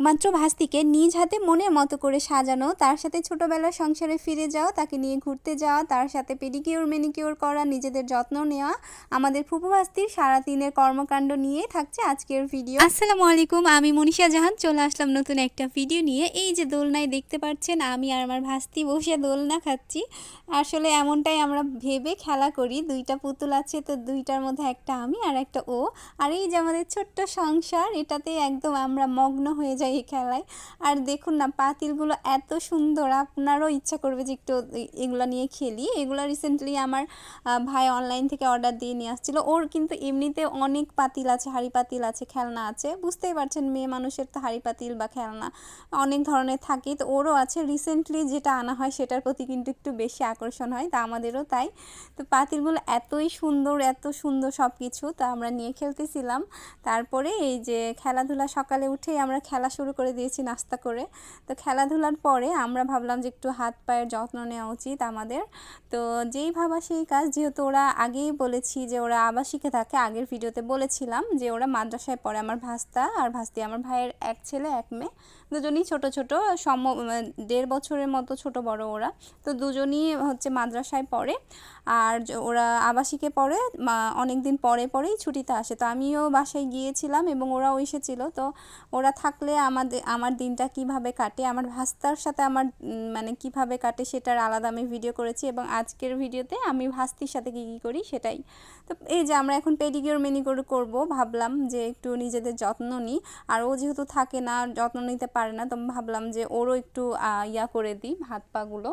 একমাত্র ভাস্তিকে নিজ হাতে মনের মতো করে সাজানো, তার সাথে ছোটবেলার সংসারে ফিরে যাওয়া, তাকে নিয়ে ঘুরতে যাওয়া, তার সাথে পেডিকিউর মেনিকিউর করা, নিজেদের যত্ন নেওয়া, আমাদের ফুপু ভাস্তির সারাদিনের কর্মকাণ্ড নিয়ে থাকছে আজকের ভিডিও আসসালামু আলাইকুম, আমি মনীষা জাহান, চলে আসলাম নতুন একটা ভিডিও নিয়ে। এই যে দোলনায় দেখতে পাচ্ছেন, আমি আর আমার ভাস্তি বসে দোলনা খাচ্ছি। আসলে এমনটাই আমরা ভেবে খেলা করি, দুইটা পুতুল আছে তো দুইটার মধ্যে একটা আমি আর একটা ও। আর এই যে আমাদের ছোট্ট সংসার, এটাতে একদম আমরা মগ্ন হয়ে যাই এই খেলায়। আর দেখুন না, পাতিলগুলো এত সুন্দর, আপনারও ইচ্ছা করবে যে একটু এগুলো নিয়ে খেলি। এগুলো রিসেন্টলি আমার ভাই অনলাইন থেকে অর্ডার দিয়ে নিয়ে আসছিল। ওর কিন্তু এমনিতে অনেক পাতিল আছে, হাঁড়ি পাতিল আছে, খেলনা আছে। বুঝতেই পারছেন, মেয়ে মানুষের তো হাঁড়ি পাতিল বা খেলনা অনেক ধরনের থাকে তো ওরও আছে। রিসেন্টলি যেটা আনা হয়, সেটার প্রতি কিন্তু একটু বেশি আকর্ষণ হয়, তা আমাদেরও তাই। তো পাতিলগুলো এতই সুন্দর, এত সুন্দর সব কিছু তা আমরা নিয়ে খেলতেছিলাম। তারপরে এই যে খেলাধুলা সকালে উঠেই আমরা খেলা শুরু করে দিয়েছি নাস্তা করে। তো খেলাধুলার পরে আমরা ভাবলাম যে একটু হাত পায়ের যত্ন নেওয়া উচিত আমাদের। তো যেই ভাবা সেই কাজ, যেহেতু ওরা আগেই বলেছি যে ওরা আবাসিকে থাকে, আগের ভিডিওতে বলেছিলাম যে ওরা মাদ্রাসায় পড়ে আমার ভাস্তা আর ভাস্তি আমার ভাইয়ের এক ছেলে, এক মেয়ে। দুজনই ছোট ছোট, সম দেড় বছরের মতো ছোট বড় ওরা। তো দুজনই হচ্ছে মাদ্রাসায় পড়ে। আর ওরা আবাসিকে পড়ে অনেক দিন পরে পরেই ছুটিতে আসে। তো আমিও বাসায় গিয়েছিলাম এবং ওরাও এসেছিল। তো ওরা থাকলে আমাদের আমার দিনটা কীভাবে কাটে, আমার ভাস্তার সাথে আমার মানে কীভাবে কাটে সেটার আলাদা আমি ভিডিও করেছি এবং আজকের ভিডিওতে আমি ভাস্তির সাথে কী কী করি সেটাই। তো এই যে আমরা এখন পেডিকিউর মেনিকিউর করব, ভাবলাম যে একটু নিজেদের যত্ন নিই। আর ও যেহেতু থাকে না, যত্ন নিতে পারে না, তো ভাবলাম যে ওরও একটু ইয়া করে দিই, হাত পাগুলো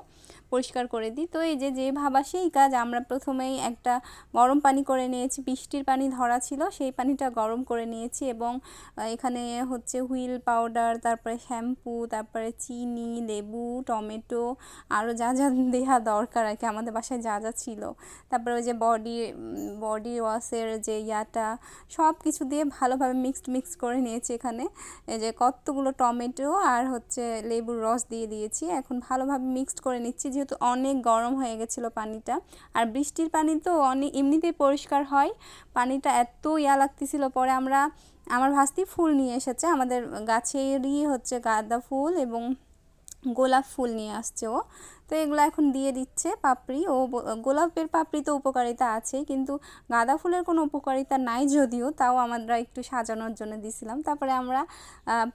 পরিষ্কার করে দিই। তো এই যে যে ভাবা সেই কাজ, আমরা প্রথমেই একটা গরম পানি করে নিয়েছি, বৃষ্টির পানি ধরা ছিল, সেই পানিটা গরম করে নিয়েছি এবং এখানে হচ্ছে হুইল পাউডার তারপরে শ্যাম্পু তারপরে চিনি, লেবু, টমেটো আরও যা যা দেওয়া দরকার আর কি, আমাদের বাসায় যা যা ছিল। তারপরে ওই যে বডি বডি ওয়াশের যে ইয়াটা সব কিছু দিয়ে ভালোভাবে মিক্সড মিক্স করে নিয়েছি এখানে। এই যে কতগুলো টমেটো আর হচ্ছে লেবুর রস দিয়ে দিয়েছি, এখন ভালোভাবে মিক্সড করে নিচ্ছি, যেহেতু অনেক গরম হয়ে গেছিল পানিটা। আর বৃষ্টির পানি তো অনেক, এমনিতেই পরিষ্কার হয়, পানিটা এত ইয়া লাগতেছিল, পরে আমরা আমার ভাস্তি ফুল নিয়ে এসেছে। আমাদের গাছেরই হচ্ছে গাঁদা ফুল এবং গোলাপ ফুল নিয়ে আসছে ও। তো এগুলো এখন দিয়ে দিচ্ছে পাপড়ি ও গোলাপের পাপড়ি তো উপকারিতা আছে কিন্তু গাঁদা ফুলের কোনো উপকারিতা নাই যদিও, তাও আমরা একটু সাজানোর জন্য দিছিলাম। তারপরে আমরা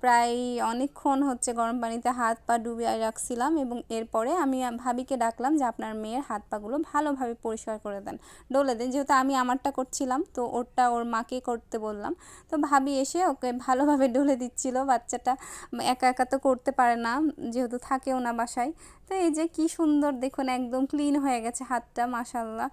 প্রায় অনেকক্ষণ হচ্ছে গরম পানিতে হাত পা ডুবিয়ে রাখছিলাম এবং এরপরে আমি ভাবিকে ডাকলাম যে আপনার মেয়ের হাত পাগুলো ভালোভাবে পরিষ্কার করে দেন। ডলে দেন, যেহেতু আমি আমারটা করছিলাম, তো ওরটা ওর মাকে করতে বললাম। তো ভাবি এসে ওকে ভালোভাবে ডলে দিচ্ছিল, বাচ্চাটা একা একা তো করতে পারে না, যেহেতু থাকেও না বাসায়। তো এই যে কি সুন্দর দেখুন, একদম ক্লিন হয়ে গেছে হাতটা মাসাল্লাহ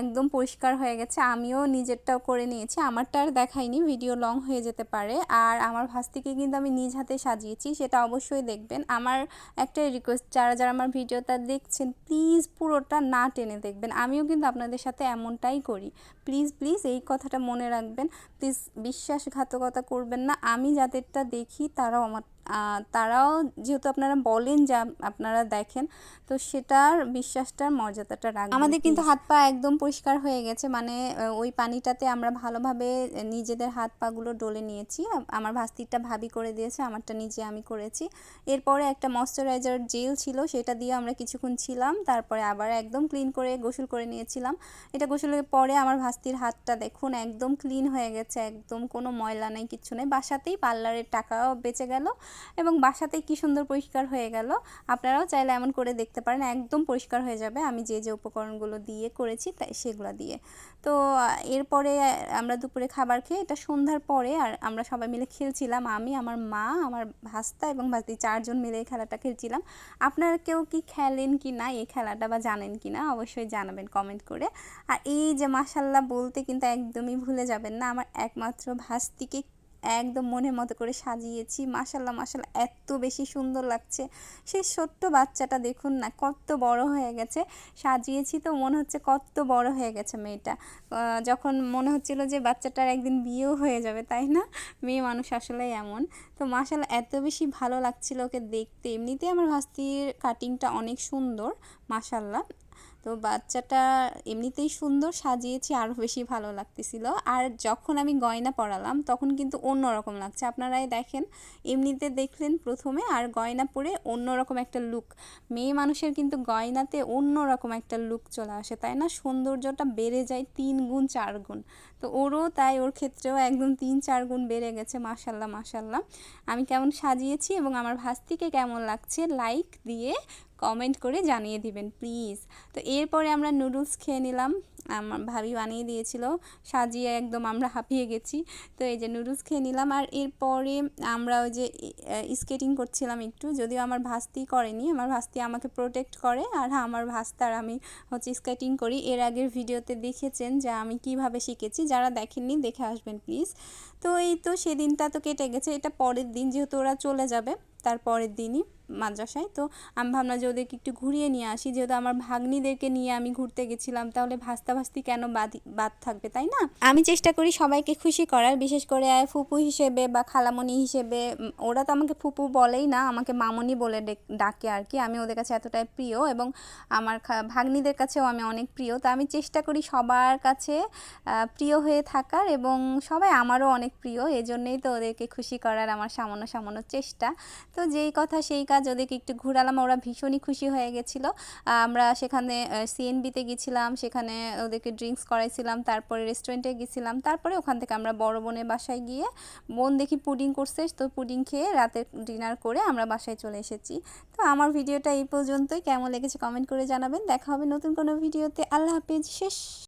একদম পরিষ্কার হয়ে গেছে। আমিও নিজেরটাও করে নিয়েছি। আমারটা আর দেখাইনি ভিডিও লং হয়ে যেতে পারে। আর আমার ভাস্তিকে কিন্তু আমি নিজ হাতে সাজিয়েছি, সেটা অবশ্যই দেখবেন। আমার একটাই রিকোয়েস্ট যারা যারা আমার ভিডিওটা দেখছেন প্লিজ পুরোটা না টেনে দেখবেন। আমিও কিন্তু আপনাদের সাথে এমনটাই করি। প্লিজ প্লিজ এই কথাটা মনে রাখবেন। প্লিজ বিশ্বাসঘাতকতা করবেন না। আমি যাদেরটা দেখি, তারাও আমার তারাও যেহেতু আপনারা বলেন যে আপ- আপনারা দেখেন তো সেটার বিশ্বাসটার মর্যাদাটা রাখবেন আমাদের কিন্তু হাত পা একদম পরিষ্কার হয়ে গেছে মানে ওই পানিটাতে আমরা ভালোভাবে নিজেদের হাত পাগুলো ডলে নিয়েছি আমার ভাস্তিরটা ভাবি করে দিয়েছে আমারটা নিজে আমি করেছি। এরপরে একটা ময়শ্চারাইজার জেল ছিল সেটা দিয়ে আমরা কিছুক্ষণ ছিলাম তারপরে আবার একদম ক্লিন করে গোসল করে নিয়েছিলাম। এটা গোসলের পরে আমার ভাস্তির হাতটা দেখুন একদম ক্লিন হয়ে গেছে একদম কোনো ময়লা নেই কিচ্ছু নেই। বাসাতেই পার্লারের টাকাও বেঁচে গেল এবং বাসাতে কি সুন্দর পরিষ্কার হয়ে গেল। আপনারাও চাইলে এমন করে দেখতে পারেন, একদম পরিষ্কার হয়ে যাবে। আমি যে যে উপকরণগুলো দিয়ে করেছি তাই সেগুলো দিয়ে। তো, এরপরে আমরা দুপুরে খাবার খেয়ে এটা সন্ধ্যার পরে আর আমরা সবাই মিলে খেলছিলাম। আমি, আমার মা, আমার ভাস্তা এবং ভাস্তি চারজন মিলে এই খেলাটা খেলছিলাম। আপনারা কেউ কি খেলেন কি না, এই খেলাটা বা জানেন কি না, অবশ্যই জানাবেন কমেন্ট করে। আর এই যে মাসাল্লাহ বলতে কিন্তু একদমই ভুলে যাবেন না, আমার একমাত্র ভাস্তিকে একদম মনের মতো করে সাজিয়েছি। মাসাল্লাহ মাসাল্লাহ এত বেশি সুন্দর লাগছে। সেই ছোট্ট বাচ্চাটা দেখুন না, কত বড় হয়ে গেছে। সাজিয়েছি তো, মনে হচ্ছে কত বড় হয়ে গেছে মেয়েটা। যখন মনে হচ্ছিল যে বাচ্চাটার একদিন বিয়েও হয়ে যাবে, তাই না? মেয়ে মানুষ আসলে এমন। তো মাসাল্লাহ এত বেশি ভালো লাগছিল ওকে দেখতে। এমনিতেই আমার ভাস্তির কাটিংটা অনেক সুন্দর মাসাল্লাহ তো বাচ্চাটা এমনিতেই সুন্দর, সাজিয়েছি আরও বেশি ভালো লাগতেছিল। আর যখন আমি গয়না পরালাম, তখন কিন্তু অন্যরকম লাগছে। আপনারাই দেখেন, এমনিতে দেখলেন প্রথমে, আর গয়না পরে অন্যরকম একটা লুক মেয়ে মানুষের কিন্তু গয়নাতে অন্যরকম একটা লুক চলে আসে, তাই না? সৌন্দর্যটা বেড়ে যায় তিন গুণ চার গুণ। তো ওরও তাই, ওর ক্ষেত্রেও একদম তিন চার গুণ বেড়ে গেছে মাসাল্লাহ মাসাল্লাহ আমি কেমন সাজিয়েছি এবং আমার ভাস্তিকে কেমন লাগছে লাইক দিয়ে কমেন্ট করে জানিয়ে দিবেন প্লিজ তো এরপরে আমরা নুডলস খেয়ে নিলাম। আমার ভাবি বানিয়ে দিয়েছিল, সাজিয়ে একদম আমরা হাঁপিয়ে গেছি। তো এই যে নুডলস খেয়ে নিলাম আর এরপরে আমরা ওই যে স্কেটিং করছিলাম একটু। যদিও আমার ভাস্তি করেনি, আমার ভাস্তি আমাকে প্রোটেক্ট করে। আর আমার ভাস্তার আমি হচ্ছে স্কেটিং করি। এর আগের ভিডিওতে দেখেছেন যে আমি কীভাবে শিখেছি। যারা দেখেননি, দেখে আসবেন প্লিজ তো এই তো সেদিনটা তো কেটে গেছে। এটা পরের দিন, যেহেতু ওরা চলে যাবে, তার পরের দিনই। মাদ্রাসায়। তো আমি ভাবলাম যে ওদেরকে একটু ঘুরিয়ে নিয়ে আসি। যেহেতু আমার ভাগ্নিদেরকে নিয়ে আমি ঘুরতে গেছিলাম, তাহলে ভাস্তা ভাস্তি কেন বাদ বাদ থাকবে, তাই না? আমি চেষ্টা করি সবাইকে খুশি করার, বিশেষ করে ফুপু হিসেবে বা খালামণি হিসেবে। ওরা তো আমাকে ফুপু বলেই না, আমাকে মামনি বলে ডাকে আর কি। আমি ওদের কাছে এতটাই প্রিয় এবং আমার ভাগ্নিদের কাছেও আমি অনেক প্রিয়। তো আমি চেষ্টা করি সবার কাছে প্রিয় হয়ে থাকার এবং সবাই আমারও অনেক প্রিয়। এজন্যই তো ওদেরকে খুশি করার আমার সামান্য সামান্য চেষ্টা। তো যেই কথা সেই কাজ ওদেরকে একটু ঘুরালাম, ওরা ভীষণই খুশি হয়ে গেছিল। আমরা সেখানে সিএনবিতে গেছিলাম, সেখানে ওদেরকে ড্রিঙ্কস করাইছিলাম, তারপরে রেস্টুরেন্টে গেছিলাম, তারপরে ওখান থেকে আমরা বড় বোনের বাসায় গিয়ে বোন দেখি পুডিং করছে, তো পুডিং খেয়ে রাতে ডিনার করে আমরা বাসায় চলে এসেছি। তো আমার ভিডিওটা এই পর্যন্তই। কেমন লেগেছে কমেন্ট করে জানাবেন। দেখা হবে নতুন কোনো ভিডিওতে। আল্লাহ হাফিজ। শেষ।